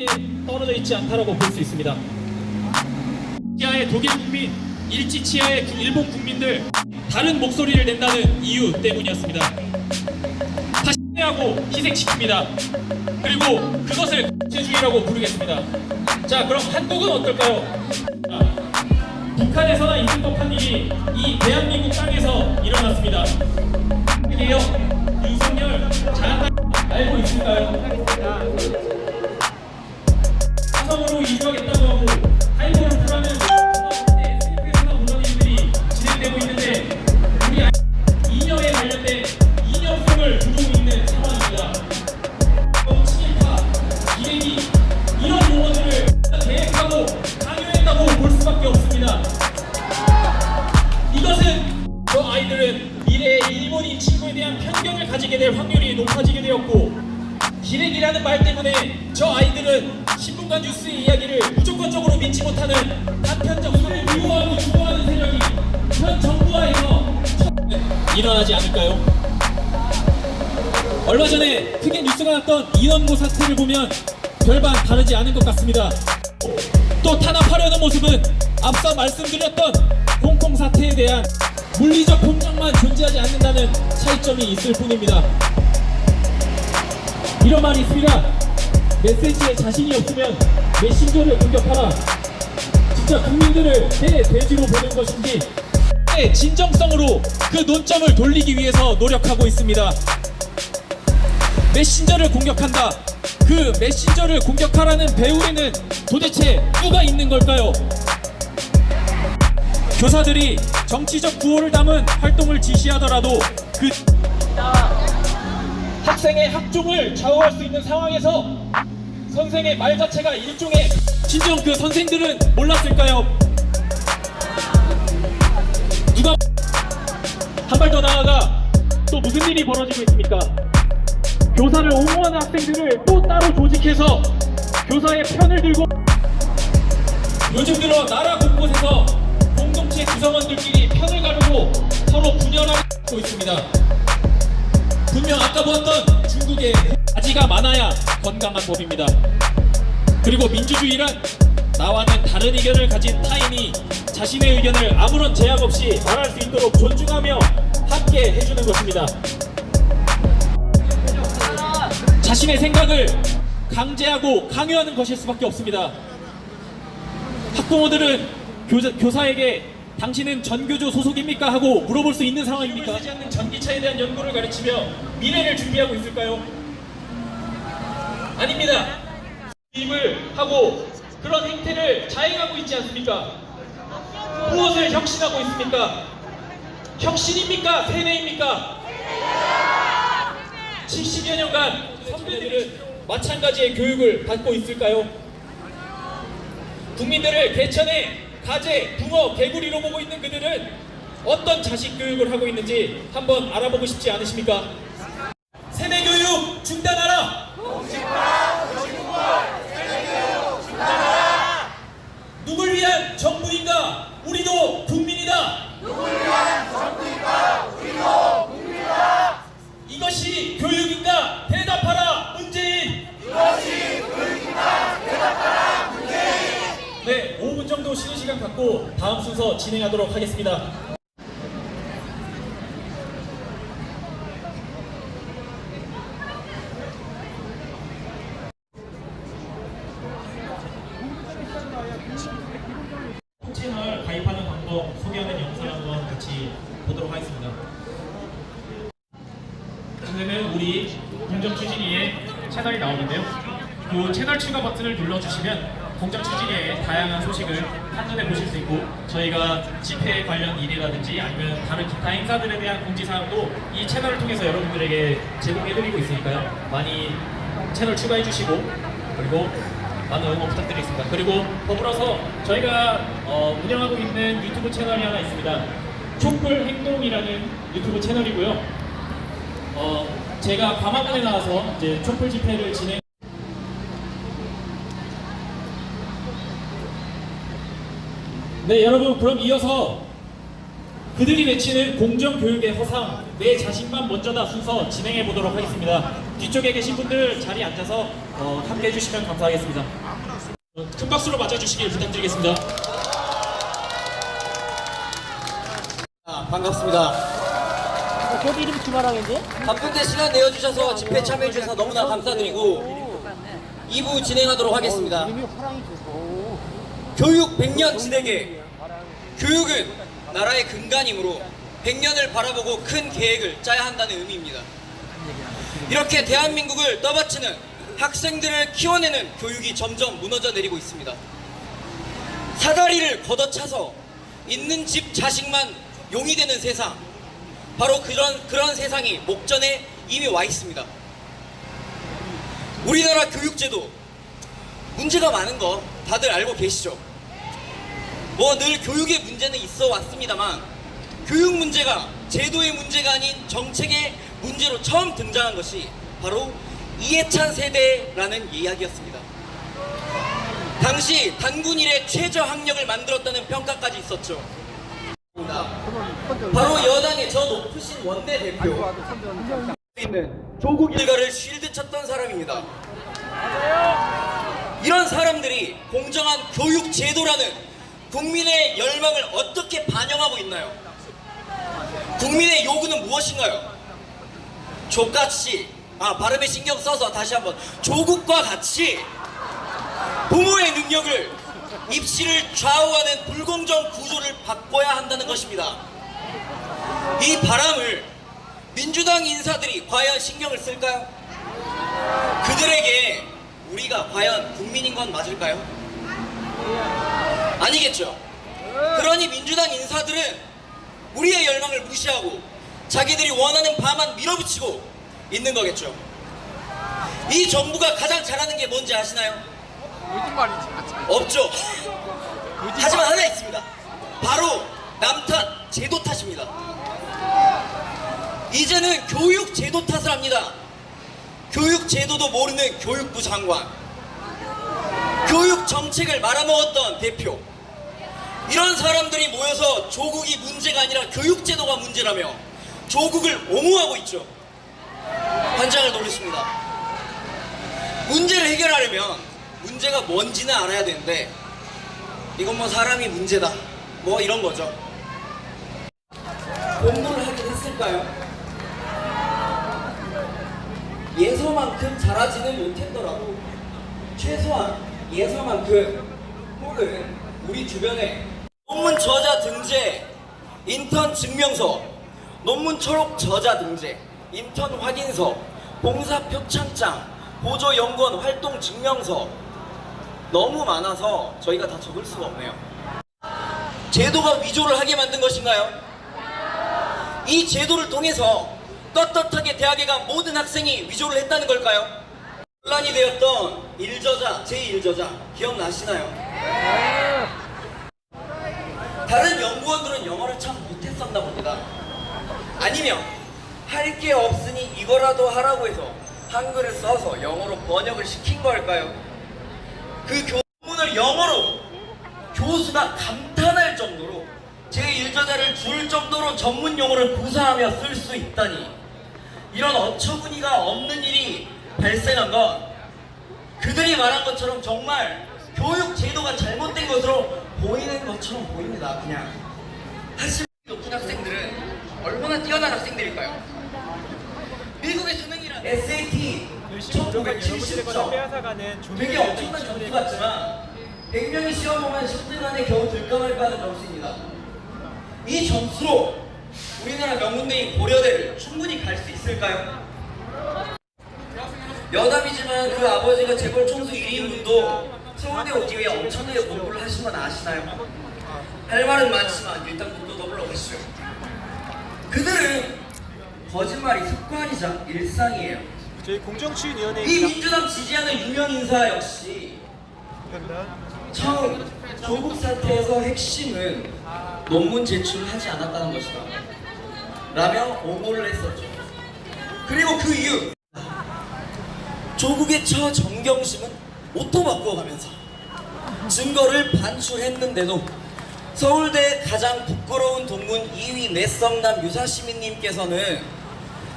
크게 떨어져 있지 않다라고 볼 수 있습니다. 치아의 독일 국민, 일지 치아의 일본 국민들 다른 목소리를 낸다는 이유 때문이었습니다. 다시 하고 희생시킵니다. 그리고 그것을 제주의라고 부르겠습니다. 자, 그럼 한국은 어떨까요? 자, 북한에서나 있을 법한 일이 이 대한민국 땅에서 일어났습니다. 이게요, 윤석열 잘 알고 있을까요? 이주하겠다고 하고 풀하는 SNS에서나 그런 일들이 진행되고 있는데 우리 아- 이념에 관련된 이념성을 두고 있는 상황입니다. 친일파, 기레기 이런 용어들을 계획하고 강요했다고 볼 수밖에 없습니다. 이것은 저 아이들은 미래의 일본인 친구에 대한 편견을 가지게 될 확률이 높아지게 되었고 기레기라는 말 때문에 저 아이들은 신문과 뉴스의 이야기를 무조건적으로 믿지 못하는 단편적 소를 미워하고 좋아하는 세력이 현 정부와에서 일어나지 않을까요? 얼마 전에 크게 뉴스가 났던 이원모 사태를 보면 별반 다르지 않은 것 같습니다. 또 탄압하려는 모습은 앞서 말씀드렸던 홍콩 사태에 대한 물리적 공정만 존재하지 않는다는 차이점이 있을 뿐입니다. 이런 말이 있습니다. 메시지에 자신이 없으면 메신저를 공격하라. 진짜 국민들을 대돼지로 보는 것인지 네, 진정성으로 그 논점을 돌리기 위해서 노력하고 있습니다. 메신저를 공격한다. 그 메신저를 공격하라는 배후에는 도대체 누가 있는 걸까요? 교사들이 정치적 구호를 담은 활동을 지시하더라도 그 학생의 학종을 좌우할 수 있는 상황에서 선생의 말 자체가 일종의 진정 그 선생들은 몰랐을까요? 누가 한 발 더 나아가 또 무슨 일이 벌어지고 있습니까? 교사를 옹호하는 학생들을 또 따로 조직해서 교사의 편을 들고 요즘 들어 나라 곳곳에서 공동체 구성원들끼리 편을 가르고 서로 분열하고 있습니다. 분명 아까 보았던 중국의 가지가 많아야 건강한 법입니다. 그리고 민주주의란 나와는 다른 의견을 가진 타인이 자신의 의견을 아무런 제약 없이 말할 수 있도록 존중하며 함께 해주는 것입니다. 자신의 생각을 강제하고 강요하는 것일 수밖에 없습니다. 학부모들은 교사, 교사에게 당신은 전교조 소속입니까? 하고 물어볼 수 있는 상황입니까? 쓰지 않는 전기차에 대한 연구를 가르치며 미래를 준비하고 있을까요? 아닙니다. 입을 하고 그런 행태를 자행하고 있지 않습니까? 무엇을 혁신하고 있습니까? 혁신입니까? 세뇌입니까? 70여 년간 선배들은 마찬가지의 교육을 받고 있을까요? 국민들을 개천에 가재, 붕어, 개구리로 보고 있는 그들은 어떤 자식 교육을 하고 있는지 한번 알아보고 싶지 않으십니까? 세대 교육 중단하라! 누굴 위한 정부인가? 우리도 국민이다! 이것이 교육인가? 대답하라! 문재인! 네, 5분 갖고 다음 순서 진행하도록 하겠습니다. 채널 가입하는 방법 소개하는 영상 한번 같이 보도록 하겠습니다. 오늘은 우리 공정 추진위의 채널이 나오는데요. 이 채널 추가 버튼을 눌러주시면 공정 추진위의 다양한 소식을 한눈에 보실 수 있고 저희가 집회 관련 일이라든지 아니면 다른 기타 행사들에 대한 공지사항도 이 채널을 통해서 여러분들에게 제공해드리고 있으니까요. 많이 채널 추가해주시고 그리고 많은 응원 부탁드리겠습니다. 그리고 더불어서 저희가 어, 운영하고 있는 유튜브 채널이 하나 있습니다. 촛불 행동이라는 유튜브 채널이고요. 어, 제가 밤학원에 나와서 이제 촛불 집회를 진행. 네, 여러분 그럼 이어서 그들이 외치는 공정교육의 허상 내 자신만 먼저다 순서 진행해 보도록 하겠습니다. 뒤쪽에 계신 분들 자리에 앉아서 어, 함께 해주시면 감사하겠습니다. 어, 큰 박수로 맞아주시길 부탁드리겠습니다. 아, 반갑습니다. 거기 이름 주말하겠지? 바쁜데 시간 내어주셔서 집회 참여해주셔서 너무나 감사드리고 2부 진행하도록 하겠습니다. 좋고. 교육 100년 진에게 교육은 나라의 근간이므로 100년을 바라보고 큰 계획을 짜야 한다는 의미입니다. 이렇게 대한민국을 떠받치는 학생들을 키워내는 교육이 점점 무너져 내리고 있습니다. 사다리를 걷어차서 있는 집 자식만 용이 되는 세상. 바로 그런 그런 세상이 목전에 이미 와 있습니다. 우리나라 교육제도 문제가 많은 거 다들 알고 계시죠? 뭐 늘 교육의 문제는 있어 왔습니다만 교육 문제가 제도의 문제가 아닌 정책의 문제로 처음 등장한 것이 바로 이해찬 세대라는 이야기였습니다. 당시 단군 일의 최저 학력을 만들었다는 평가까지 있었죠. 바로 여당의 저 높으신 원내 대표 있는 조국 일가를 쉴드 쳤던 사람입니다. 이런 사람들이 공정한 교육 제도라는 국민의 열망을 어떻게 반영하고 있나요? 국민의 요구는 무엇인가요? 조같이 아 발음에 신경 써서 다시 한번 조국과 같이 부모의 능력을 입시를 좌우하는 불공정 구조를 바꿔야 한다는 것입니다. 이 바람을 민주당 인사들이 과연 신경을 쓸까요? 그들에게 우리가 과연 국민인 건 맞을까요? 아니겠죠. 그러니 민주당 인사들은 우리의 열망을 무시하고 자기들이 원하는 바만 밀어붙이고 있는 거겠죠. 이 정부가 가장 잘하는 게 뭔지 아시나요? 없죠. 하지만 하나 있습니다. 바로 남 탓, 제도 탓입니다. 이제는 교육 제도 탓을 합니다. 교육 제도도 모르는 교육부 장관, 교육 정책을 말아먹었던 대표, 이런 사람들이 모여서 조국이 문제가 아니라 교육 제도가 문제라며 조국을 옹호하고 있죠. 환장을 노렸습니다. 문제를 해결하려면 문제가 뭔지는 알아야 되는데 이건 뭐 사람이 문제다 뭐 이런 거죠. 공부를 하긴 했을까요? 예서만큼 잘하지는 못했더라도 최소한 예서만큼 혹은 우리 주변에 논문 저자 등재, 인턴 증명서, 논문 초록 저자 등재, 인턴 확인서, 봉사 표창장, 보조 연구원 활동 증명서 너무 많아서 저희가 다 적을 수가 없네요. 제도가 위조를 하게 만든 것인가요? 이 제도를 통해서 떳떳하게 대학에 간 모든 학생이 위조를 했다는 걸까요? 논란이 되었던 일저자, 제1저자 기억나시나요? 다른 연구원들은 영어를 참 못했었나 봅니다. 아니면 할 게 없으니 이거라도 하라고 해서 한글을 써서 영어로 번역을 시킨 걸까요? 그 교문을 영어로 교수가 감탄할 정도로 제1저자를 줄 정도로 전문 용어를 구사하며 쓸 수 있다니 이런 어처구니가 없는 일이 발생한 건 그들이 말한 것처럼 정말 교육 제도가 잘못된 것으로 보이는 것처럼 보입니다. 그냥 하지만 높은 학생들은 얼마나 뛰어난 학생들일까요? 미국의 수능이란 SAT 1970점 되게 엄청난 점수 같지만 100명이 시험 보면 10등 안에 겨우 들까 말까 하는 점수입니다. 이 점수로 우리나라 명문대인 고려대를 충분히 갈 수 있을까요? 여담이지만 그 아버지가 재벌 총수 1인분도 서울대 오기 위해 엄청나게 공부를 하신 건 아시나요? 할 말은 많지만 일단 공부 더불어 가시죠. 그들은 거짓말이 습관이자 일상이에요. 저희 공정치유위원회 이 민주당 지지하는 유명 인사 역시 처음 조국 사태에서 핵심은 논문 제출을 하지 않았다는 것이다. 라며 옹호를 했었죠. 그리고 그 이유 조국의 처 정경심은 오토 바꿔가면서 증거를 반출했는데도 서울대 가장 부끄러운 동문 2위 내성남 유사시민님께서는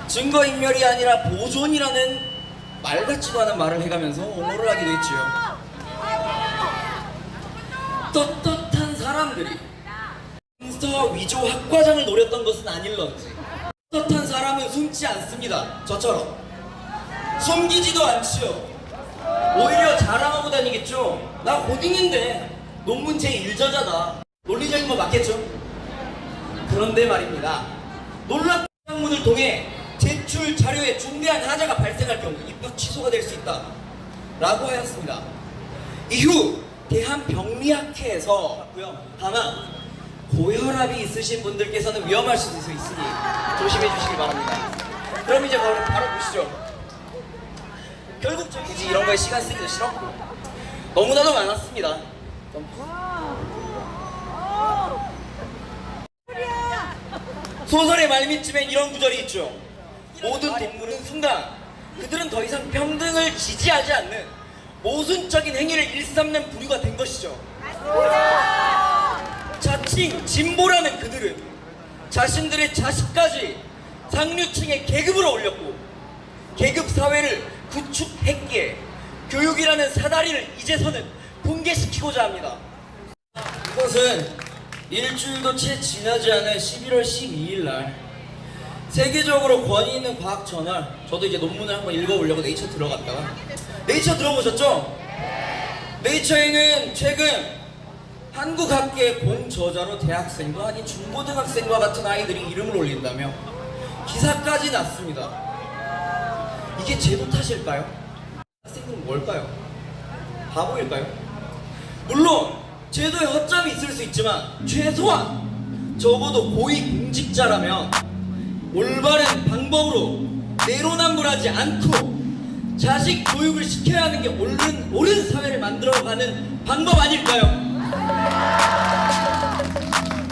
증거인멸이 아니라 보존이라는 말 같지도 않은 말을 해가면서 옹호를 하기도 했지요. 떳떳한 사람들이 인스타 위조 학과장을 노렸던 것은 아닐런지 떳떳한 사람은 숨지 않습니다. 저처럼 숨기지도 않지요. 오히려 자랑하고 다니겠죠. 나 고딩인데 논문 제1저자다. 논리적인 거 맞겠죠? 그런데 말입니다. 놀랍 문을 통해 제출 자료에 중대한 하자가 발생할 경우 입학 취소가 될 수 있다. 라고 하였습니다. 이후 대한병리학회에서 다만 고혈압이 있으신 분들께서는 위험할 수도 있으니 조심해 주시기 바랍니다. 그럼 이제 바로, 바로 보시죠. 결국 저 굳이 이런 거에 시간 쓰기도 싫었고 너무나도 많았습니다. 소설의 말미쯤엔 이런 구절이 있죠. 모든 동물은 순간 그들은 더 이상 평등을 지지하지 않는 모순적인 행위를 일삼는 부류가 된 것이죠. 자칭 진보라는 그들은 자신들의 자식까지 상류층의 계급으로 올렸고 계급 사회를 구축했기에 교육이라는 사다리를 이제서는 붕괴시키고자 합니다. 이것은 일주일도 채 지나지 않은 11월 12일 날 세계적으로 권위 있는 과학 저널 저도 이제 논문을 한번 읽어보려고 네이처 들어갔다가 네이처 들어보셨죠? 네이처에는 최근 한국 학계 공저자로 대학생과 아닌 중고등학생과 같은 아이들이 이름을 올린다며 기사까지 났습니다. 이게 제도 탓일까요? 학생들은 뭘까요? 바보일까요? 물론 제도에 허점이 있을 수 있지만 최소한 적어도 고위 공직자라면 올바른 방법으로 내로남불하지 않고 자식 교육을 시켜야 하는 게 옳은, 옳은 사회를 만들어가는 방법 아닐까요?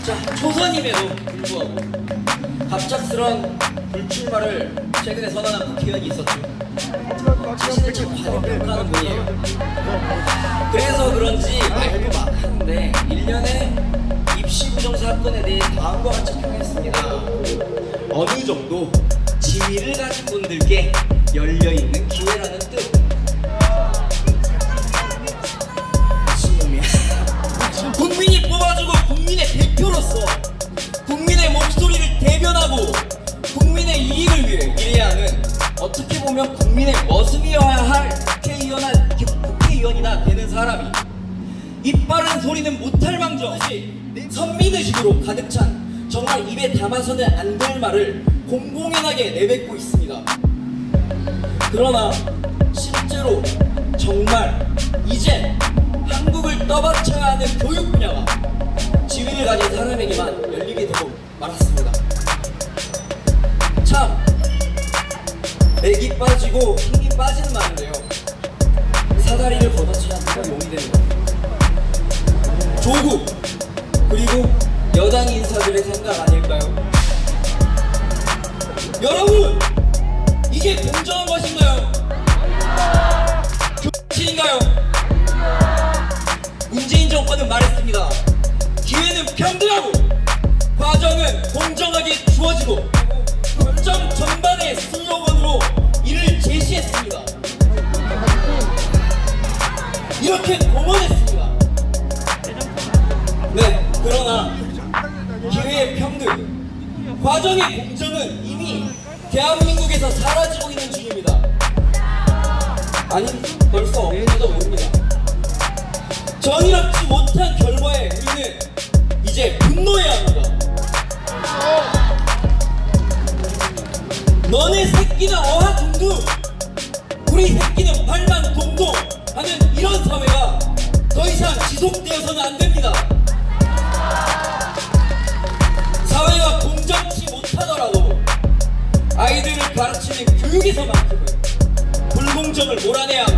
자, 초선임에도 불구하고 갑작스런 불출마를 최근에 선언한 국회의원이 있었죠. 자신을 참 과대평가하는 분이에요. 그래서 그런지 말도 막 하는데 1년에 입시 부정 사건에 대해 다음과 같이 표현했습니다. 어느 정도 지위를 가진 분들께 열려 입 바른 소리는 못할 망정 선민의식으로 가득 찬 정말 입에 담아서는 안 될 말을 공공연하게 내뱉고 있습니다. 그러나 실제로 정말 이제 한국을 떠받쳐야 하는 교육 분야가 지위를 가진 사람에게만 열리게 되고 말았습니다. 참 맥이 빠지고 힘이 빠지는 말인데요. 사다리를 걷어쳐야 누가 용이 되는 거. 조국 그리고 여당 인사들의 생각 아닐까요? 여러분 이게 공정한 것인가요? 교실인가요? 문재인 정권은 말했습니다. 기회는 평등하고 과정은 공정하게 주어지고 국정 전반의 슬로건으로 이를 제시했습니다. 이렇게 공언했습니다. 과정의 공정은 이미 대한민국에서 사라지고 있는 중입니다. 아니, 벌써 없는지도 모릅니다. 정의롭지 못한 결과에 우리는 이제 분노해야 합니다. 너네 새끼는 어하둥둥, 우리 새끼는 발만동동 하는 이런 사회가 더 이상 지속되어서는 안 됩니다. 몰아내야